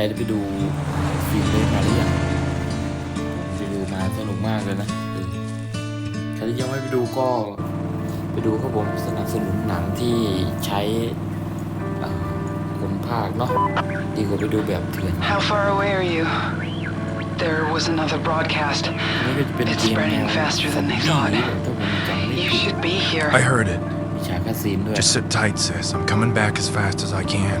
รได้ไปดูฟิล์มเล่มาหรือยังผมไปดูมาสนุกมากเลยนะเออใครที่ยังไม่ไปดูก็ไปดูครับผมสนับสนุนหนังที่ใช้เอ่อคนภาคเนาะดีกว่าไปดูแบบเถื่อน How far away are you? There was another broadcast. นี่ก็จะเป็น It's เกมแนว spreading faster than they ซอม thought. บี้ถ้าผมจำไม่ You ผิด should be here. I heard it. มีฉากคาซีนด้วย Just sit tight, sis. I'm coming back as fast as I can.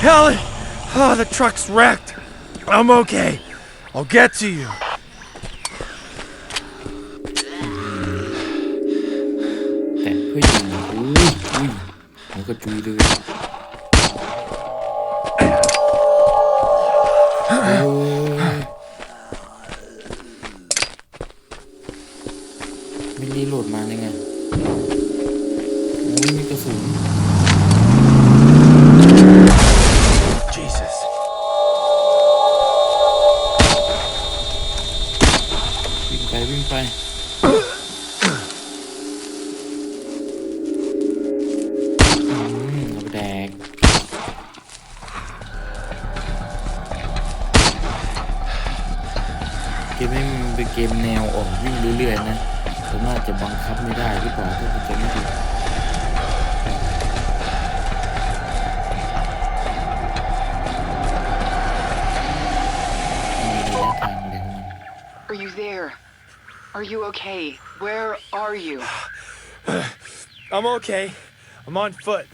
Helen! Oh, the truck's wrecked. I'm okay. I'll get to you. แ แนวออกวิ่งเรื่อยๆนะแต่น่าจะบังคับไม่ได้หรือเปล่าถ้าผมจะไม่ผิดมีระยะทางอะไรของมัน Are you there? Are you okay? Where are you? I'm okay. I'm on foot.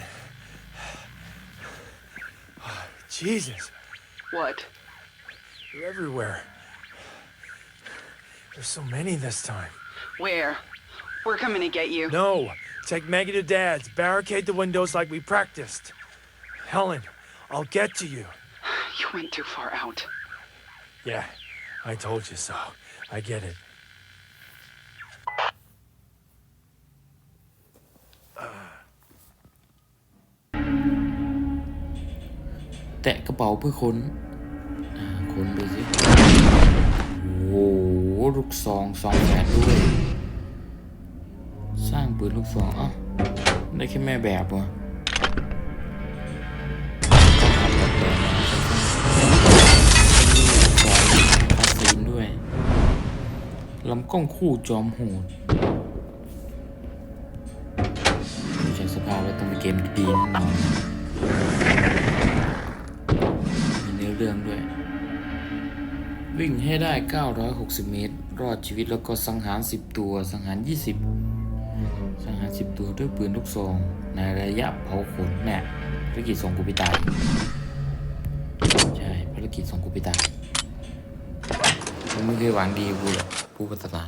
Jesus. What? They're everywhere. There's so many this time. Where? We're coming to get you. No. Take Maggie to Dad's. Barricade the windows like we practiced. Helen, I'll get to you. You went too far out. Yeah, I told you so. I get it. แตะกระเป๋าเพื่อค้น ลูกซองสองแสนด้วย สร้างปืนลูกซองเอ้าได้แค่แม่แบบวะต้องทำแบบแรงนะใช่ไหมซองคาซีนด้วยลำกล้องคู่จอมโหดดูจากสภาพแล้วต้องเป็นเกมดีๆแน่นอน วิ่งให้ได้ 960 เมตร รอดชีวิตแล้วก็สังหาร 10 ตัว สังหาร 20 สังหาร 10 ตัวด้วยปืนลูกซอง ในระยะเผาขนแน่ภารกิจส่งกูไปตาย ใช่ ภารกิจส่งกูไปตายมึงไม่เคยหวังดีกูหรอกผู้พัฒนา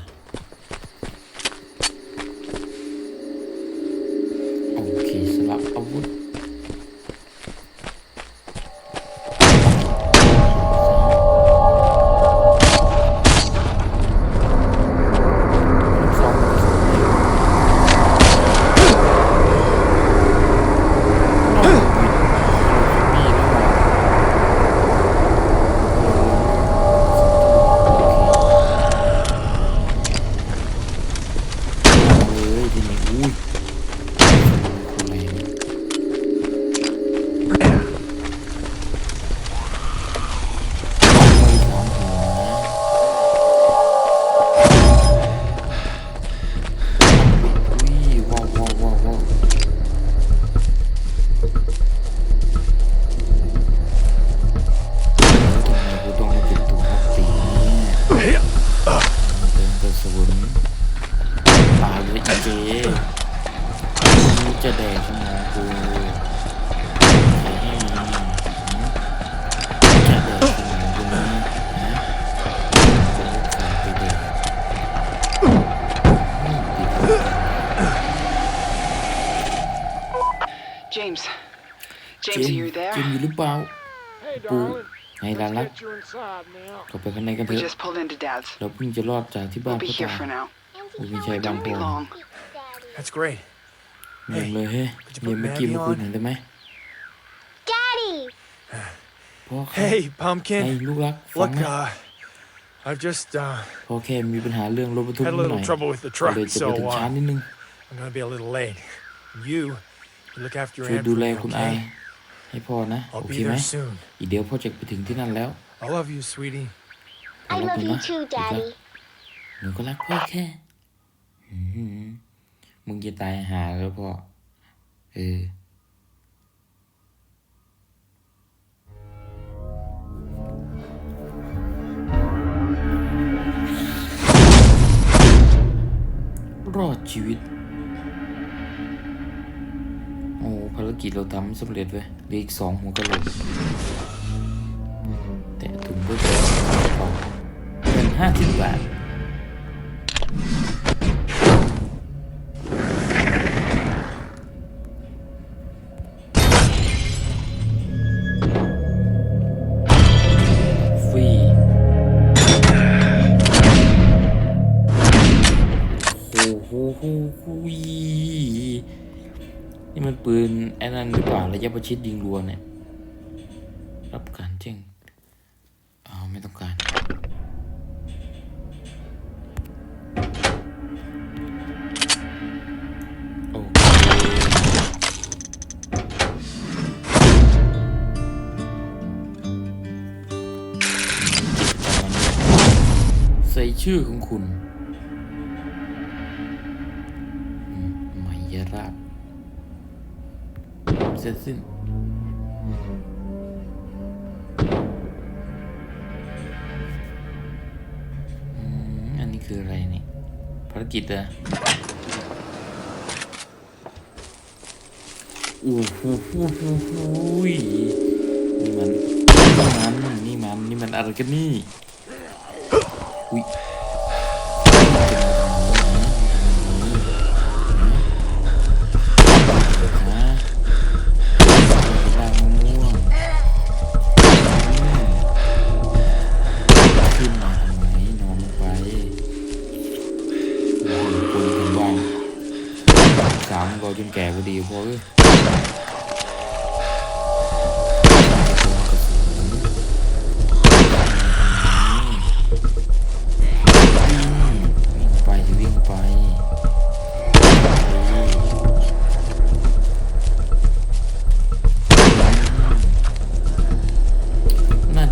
ศูนย์สามวิจเจจะแดงใไหมกูจะแดงใช่ไหมกูนะจะเล่นสายไปเด็กเจมส์เจมส์อยู่หรือเปล่า Hey. Hey, Let's Lala. get you inside now. กลับไปข้างในกันเถ We อะ just pulled into Dad's. เราเพิ่งจะรอดจากที่บ้าน We'll be พ่อ here ตา for now. Ủa, mình chạy bằng Don't be bồn. long. That's great. เยี่ยมเลยเฮ้ย could you เยี่ยม put เมื่อกี้ Maggie เมื่อคืน on? เห็นได้ไหม Daddy! พ่อแค่ Hey, ให้ Pumpkin. ลูกรักฟัง Look, นะ uh, I've just uh, พ่อแค่มีปัญหาเรื่องรถบรรทุก had a นิดหน่ little อย trouble with the ก็เลย truck, จะไป so ถึงช้า uh, นิดนึง I'm gonna be a little late. You, you look after your ช่วย aunt ดู for แล me, คุณอา okay? ให้พ่อนะโอ I'll เค be ไหม there soon. อีกเดี๋ยวพ่อจะไปถึงที่นั่นแล้ว I love you, sweetie. I love love you, you Ma. too, Được chưa? Daddy. หนูก็รักพ่อแค่อืมมึงจะตายหาแล้วพ่อ เออ รอดชีวิต รกิจเราทำสำเร็จเว้ยเหลืออีกสองหัวกะโหลกแต่ถุงเพื่อจะต่อเงินห้าสิบบาท รือเปล่าระยะประชิดยิงรัวเนี่ย รับการแจ้งอ้าวไม่ต้องการ โอเคใส่ชื่อของคุณ เสร็จสิ้นอืมอันนี้คืออะไรนี่ภารกิจเหรอะโอ้โหโหโหโหยนี่มันนี่มันนี่มันนี่มันอะไรกันนี่อุ้ย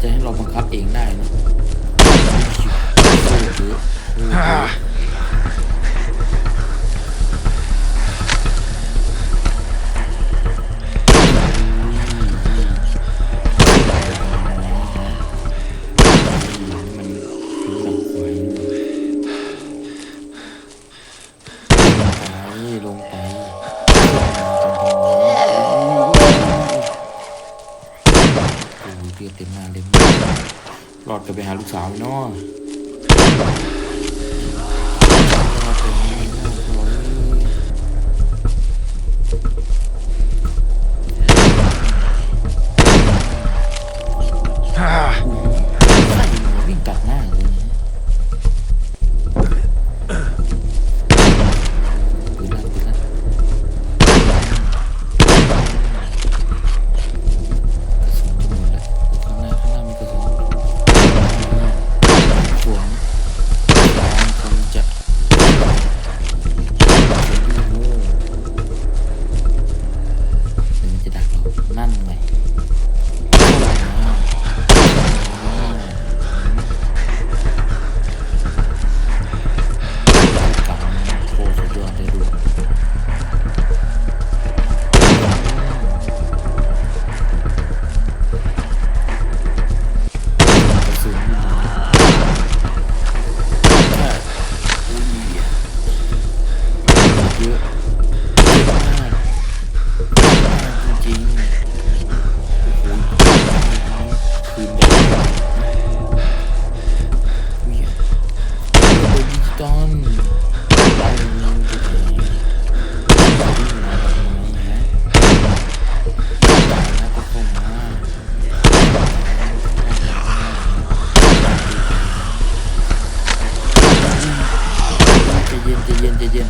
จะให้เราบังคับเองได้นะ เนาะ 时间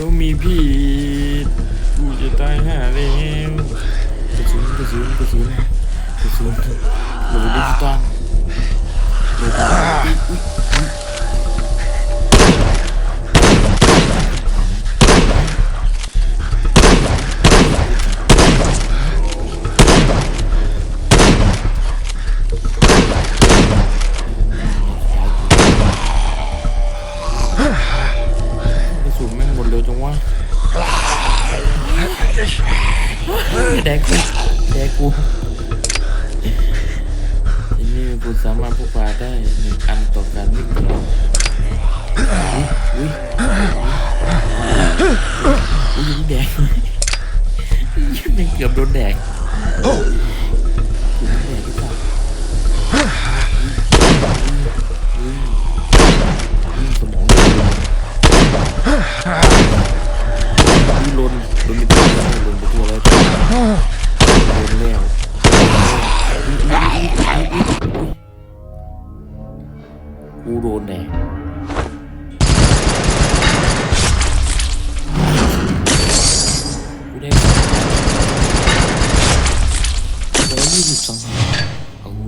วมีพี่กูจะตายห่าแล้วกระสุนกระสุนกระสุนกระสุนกระสุนดิจิตอล แดง แม่เกือบโดนแดง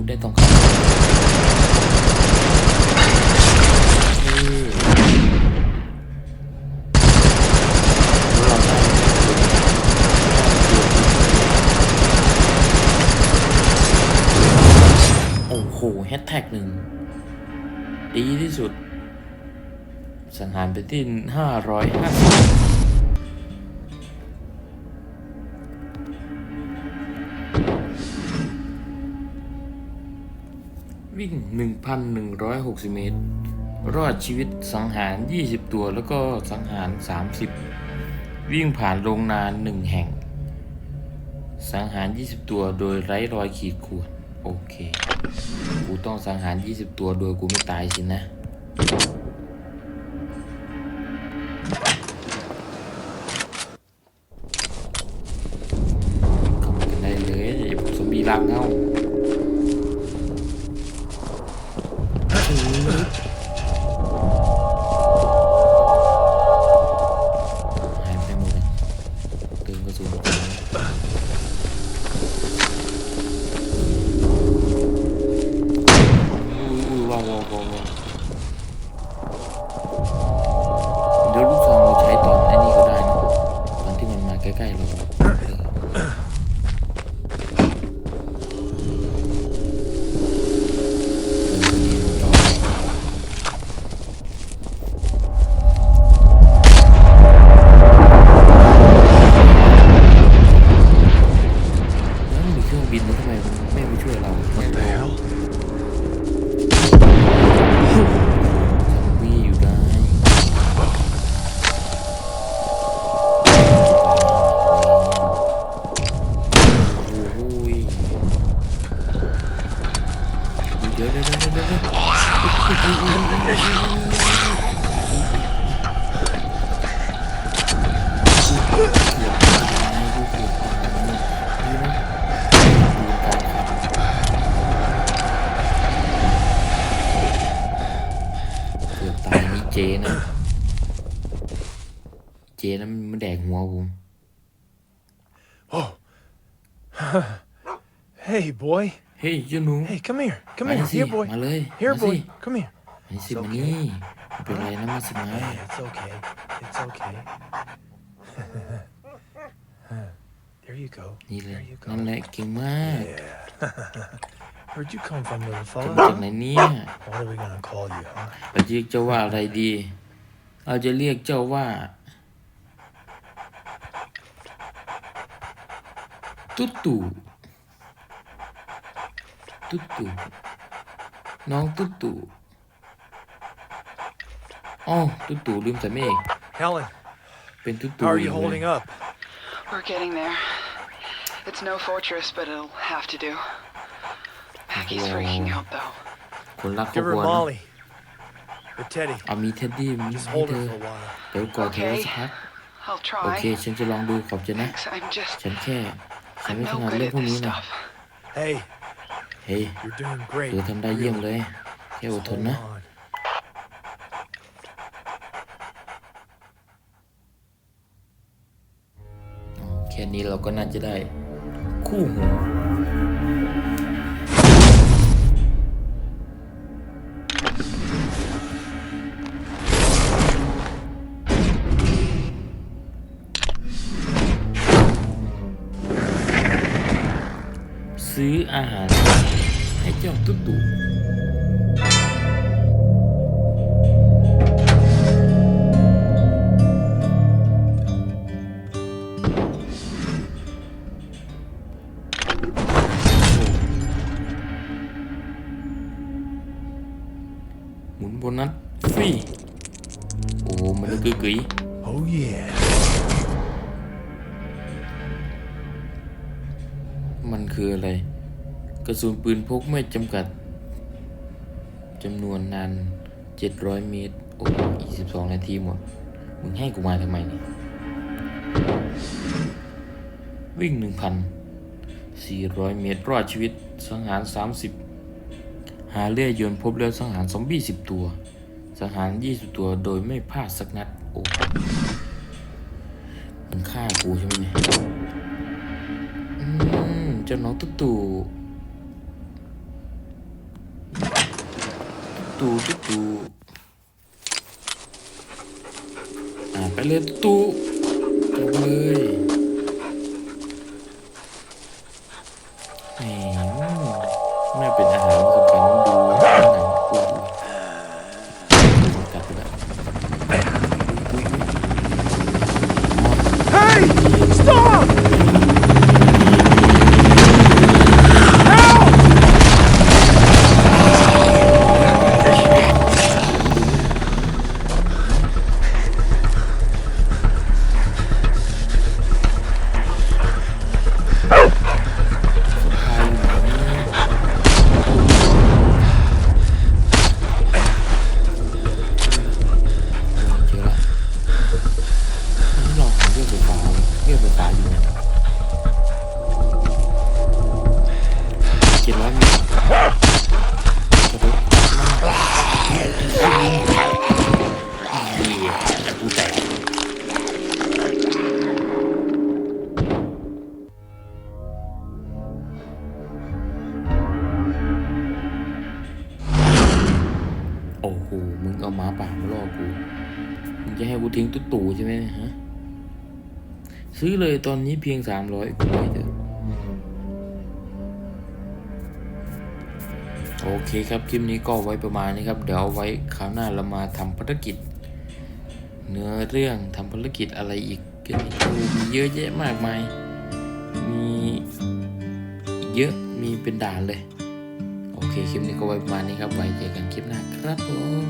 ได้ตรงข้ามโอ้โหแฮชแท็กหนึ่ง ดีที่สุด สังหารไปที่ห้าร้อยห้า วิ่งหนึ่งพันหนึ่งร้อยหกสิเมตร รอดชีวิตสังหารยี่สิบตัวแล้วก็สังหารสามสิบวิ่งผ่านโรงนานหนึ่งแห่ง สังหาร 20 ตัวโดยไร้รอยขีดข่วน โอเค กูต้องสังหาร 20 ตัวโดยกูไม่ตายสินะ ใกล้ๆเรา เกือบตายกูเกือบตายดีนะดูการขับเกือบตายนี่เจนะ เจนะมันแดกหัวผม Hey, boy. เฮ้ยเจ้าหนู Hey, come here. Come มา here. สิ Here, boy. มาเลย Here, มาสิ boy. Come here. มาสิมานี่ไม่เป็นไรนะมาสิมา Hey, it's okay. It's okay. there you go. นี่เลย There you นั่น go. แหละเก่งมาก Yeah. Where'd you come from, little มา fella? จากไหนเนี่ย What are we gonna call you, huh? เราจะเรียกเจ้าว่าอะไรดี เราจะเรียกเจ้าว่า ตุ๊ดตู่ตุ๊ดตู่น้องตุ๊ดตู่ อ๋อตุ๊ดตู่ลืมใส่เมฆ Helen, เป็นตุ๊ดตู่ how are อี you กเลย holding up? We're getting there. It's no fortress, but it'll have to do. Maggie's freaking out, though. คนรักครอบ Give ค her รัวนะ Molly. With Teddy. เอามีเท็ดดี้มี Just ให้ hold เธ her อ for a while. เดี๋ยวกอดเธอไว้สักพัก I'll โอเค try. ฉันจะลองดูขอบใจนะ Thanks. I'm just. ฉันแค่ ฉัน I'm ไม่ถ no นัด good เรื่อง at พวก this นี้นะ stuff. Hey, เฮ้ย you're doing great. เธอทำได้เยี่ยมเลย แค่อด Just ทน hold นะ on. ค่นี้เราก็น่าจะได้คู่หูซื้ออาหาร สุนปืนพกไม่จำกัดจำนวนนาน700เมตร โอ้อีก12นาทีหมด มึงให้กูมาทำไมเนี่ย วิ่ง1,400เมตร รอดชีวิต สังหาร30หาเลื่อยยนต์พบแล้วสังหารซอมบี้10ตัว สังหาร20ตัวโดยไม่พลาดสักนัด โอ้มันฆ่ากูใช่ไหมเนี่ย อืมเจ้าน้องตุ๊ตู่ ตุ๊ตู่ตุ๊ตู่อ่าไปเลยตุ๊ตู่จบเลย ฮะ ซื้อเลยตอนนี้เพียงสามร้อยกูไม่เถอะโอเคครับคลิปนี้ก็ไว้ประมาณนี้ครับ เดี๋ยวไว้คราวหน้าเรามาทำภารกิจ เนื้อเรื่องทำภารกิจอะไรอีกกันมีเยอะแยะมากมาย มีเยอะมีเป็นด่านเลย โอเคคลิปนี้ก็ไว้ประมาณนี้ครับไว้เจอกันคลิปหน้าครับผม